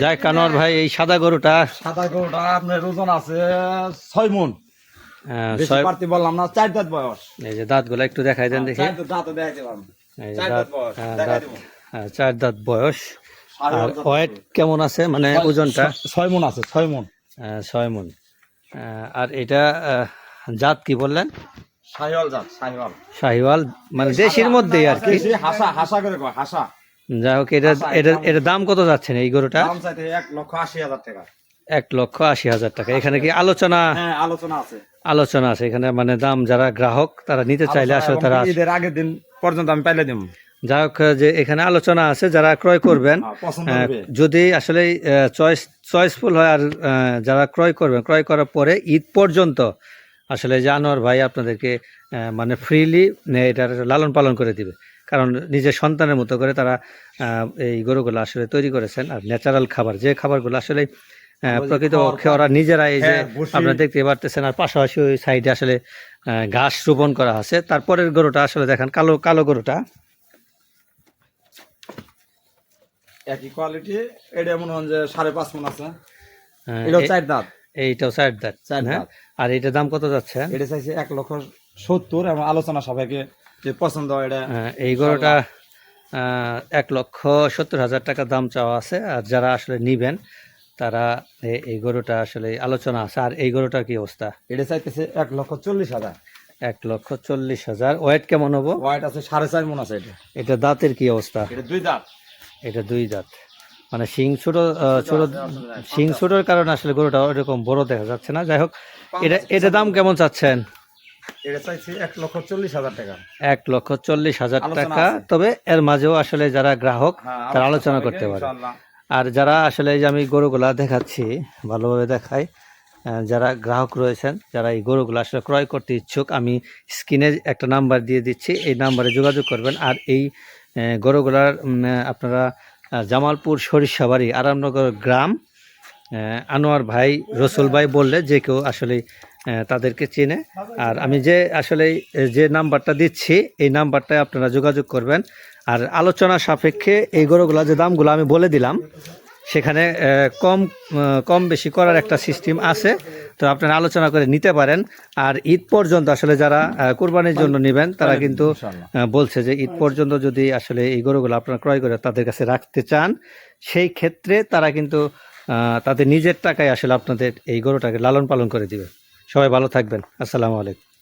যাই কানোয়ার ভাই এই সাদা গরুটা। সাদা গরুটা আপনার ওজন আছে ছয় মন। হ্যাঁ, চার দাঁত বয়স। হ্যাঁ, কেমন আছে? মানে ওজনটা? ছয় আছে ছয় ছয় মন। হ্যাঁ, আর এটা জাত কি বললেন? জাত শাহিওয়াল মানে দেশের মধ্যেই আর কি। হাসা হাসা করে কয় হাসা। যাই হোক এটা এটা দাম- কত যাচ্ছেন এই গরুটা দাম চাইতে লক্ষ আশি হাজার টাকা। এক লক্ষ আশি হাজার টাকা। এখানে কি আলোচনা হ্যাঁ আলোচনা আছে। আলোচনা আছে। এখানে মানে দাম যারা গ্রাহক তারা নিতে চাইলে আসলে তারা ঈদের আগের দিন পর্যন্ত আমি পাইলে দিব যাই হোক যে এখানে আলোচনা আছে যারা ক্রয় করবেন হ্যাঁ, যদি আসলে চয়েস চয়েসফুল হয় আর যারা ক্রয় করবেন ক্রয় করার পরে ঈদ পর্যন্ত আসলে জানোয়ার ভাই আপনাদেরকে মানে ফ্রিলি এটার লালন পালন করে দিবে। কারণ নিজের সন্তানের মতো করে তারা এই গরুগুলো আসলে তৈরি করেছেন। আর ন্যাচারাল খাবার যে খাবারগুলো আসলে আহ, প্রকৃতপক্ষে ওরা নিজেরা এই যে হ্যাঁ, আপনারা দেখতে পারতেছেন। আর পাশাপাশি ওই সাইডে আসলে ঘাস রোপণ করা আছে। তারপরের গরুটা আসলে দেখেন কালো কালো গরুটা। একই কোয়ালিটি এটা মনে হয় যে সাড়ে পাঁচ মন আছে। আহ, এটাও এ- চার দাঁত। এইটাও চার দাঁত হ্যাঁ? আর এটার দাম কত যাচ্ছে? এটা চাইছে এক লক্ষ সত্তর এবং আলোচনা সবাইকে যে পছন্দ হয় এটা আহ, এই গরুটা এক লক্ষ সত্তর হাজার টাকা দাম চাওয়া আছে আর যারা আসলে নিবেন তারা এই গরুটা আসলে আলোচনা আছে। আর এই গরুটার কি অবস্থা? এটা চাইতেছে এক লক্ষ চল্লিশ হাজার। এক লক্ষ চল্লিশ হাজার। ওয়েট কেমন হব? ওয়াইট আছে সাড়ে চার মন আছে এটা। এটা দাঁতের কি অবস্থা? এটা দুই দাঁত। এটা দুই দাঁত। মানে শিং ছোট ছোট শিং ছোটোর কারণে আসলে গরুটা ওরকম বড় দেখা যাচ্ছে না। যাই হোক এটা এটা দাম কেমন চাচ্ছেন? এক লক্ষ চল্লিশ হাজার টাকা। তবে এর মাঝেও আসলে যারা গ্রাহক হ্যাঁ, তারা আলোচনা করতে পারে। আর যারা আসলে যে আমি গরুগুলা দেখাচ্ছি ভালোভাবে দেখাই যারা গ্রাহক রয়েছেন যারা এই গরুগুলো আসলে ক্রয় করতে ইচ্ছুক আমি স্ক্রিনে একটা নাম্বার দিয়ে দিচ্ছি। এই নাম্বারে যোগাযোগ করবেন। আর এই গরুগুলার আপনারা জামালপুর সরিষাবাড়ি আরামনগর গ্রাম। আনোয়ার ভাই, রসুল ভাই বললে যে কেউ আসলে তাদেরকে চেনে। আর আমি যে আসলে যে নাম্বারটা দিচ্ছি, এই নাম্বারটায় আপনারা যোগাযোগ করবেন। আর আলোচনা সাপেক্ষে এই গরুগুলা যে দামগুলো আমি বলে দিলাম সেখানে কম কম বেশি করার একটা সিস্টেম আছে। তো আপনারা আলোচনা করে নিতে পারেন। আর ঈদ পর্যন্ত আসলে যারা কোরবানির জন্য নেবেন তারা কিন্তু বলছে যে ঈদ পর্যন্ত যদি আসলে এই গরুগুলো আপনারা ক্রয় করে তাদের কাছে রাখতে চান সেই ক্ষেত্রে তারা কিন্তু তাদের নিজের টাকায় আসলে আপনাদের এই গরুটাকে লালন পালন করে দিবে। সবাই ভালো থাকবেন। আসসালামু আলাইকুম।